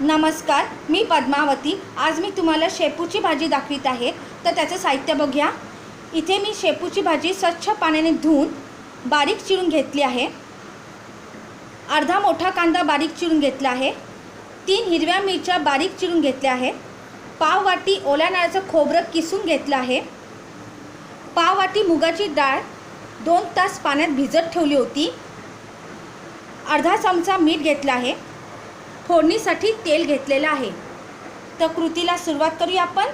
नमस्कार मी पद्मावती. आज मी तुम्हाला शेपूची भाजी दाखवित आहे. तर त्याचं साहित्य बघूया. इथे मी शेपूची भाजी स्वच्छ पाण्याने धुवून बारीक चिरून घेतली आहे. अर्धा मोठा कांदा बारीक चिरून घेतला आहे. तीन हिरव्या मिरच्या बारीक चिरून घेतल्या आहे. पाव वाटी ओल्या नाळाचं खोबरं किसून घेतलं आहे. पाव वाटी मुगाची डाळ दोन तास पाण्यात भिजत ठेवली होती. अर्धा चमचा मीठ घेतला आहे. फोडणीसाठी तेल घेतलेलं आहे. तर कृतीला सुरुवात करूया आपण.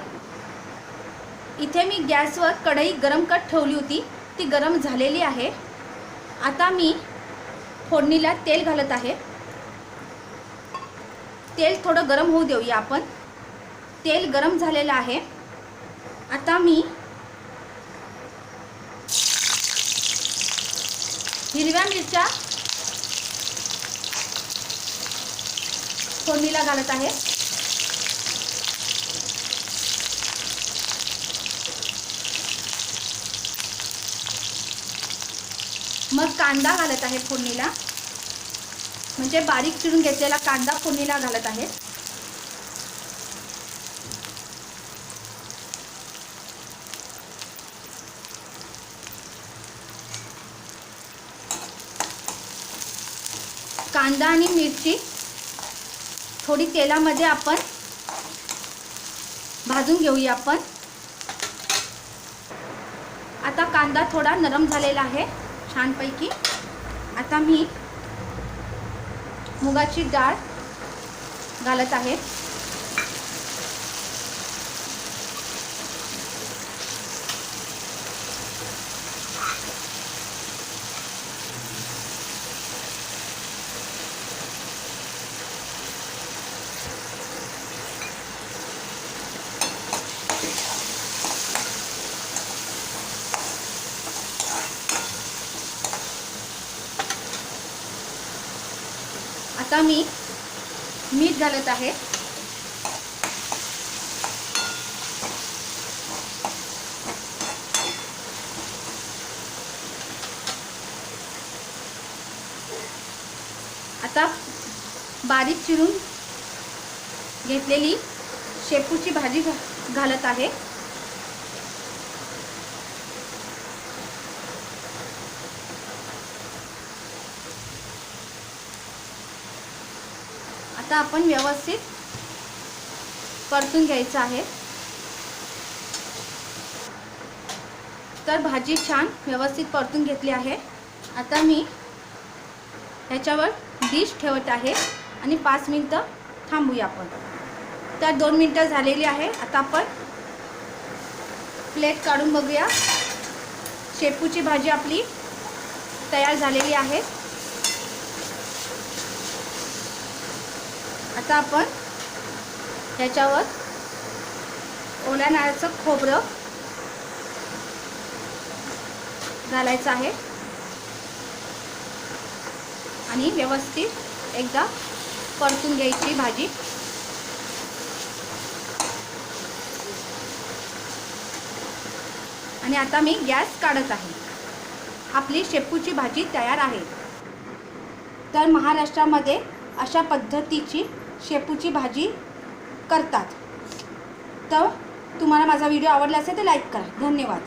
इथे मी गॅसवर कढई गरम कट ठेवली होती. ती गरम झालेली आहे. आता मी फोडणीला तेल घालत आहे. तेल थोडं गरम होऊ देऊया आपण. तेल गरम झालेलं आहे. आता मी हिरव्या मिरच्या फोडणीला घालत आहे. मग कांदा घालत आहे फोडणीला. म्हणजे बारीक चिरून घेतलेला कांदा फोडणीला घालत आहे. कांदा आणि मिरची थोडी तेलामध्ये आपण भाजून घेऊया आपण. आता कांदा थोडा नरम झालेला आहे छानपैकी. आता मी मुगाची डाळ घालत आहे. आता मी मीठ घालत आहे. आता बारीक चिरून घेतलेली शेपूची भाजी घा- घालत आहे. आता आपण व्यवस्थित परतून घ्यायचं आहे. तर भाजी छान व्यवस्थित परतून घेतली आहे. आता मी ह्याच्यावर डिश ठेवत आहे आणि पाच मिनटं थांबूया आपण. तर दोन मिनटं झालेली आहे. आता आपण प्लेट काढून बघूया. शेपूची भाजी आपली तयार झालेली आहे. आता आपण ह्याच्यावर ओल्या नारळाचं खोबरं घालायचं आहे. आणि व्यवस्थित एकदा परतून घ्यायची भाजी. आणि आता मी गॅस काढत आहे. आपली शेपूची भाजी तयार आहे. तर महाराष्ट्रामध्ये अशा पद्धतीची शेपूची भाजी करतात. तर तुम्हाला माझा व्हिडिओ आवडला असेल तर लाईक करा. धन्यवाद.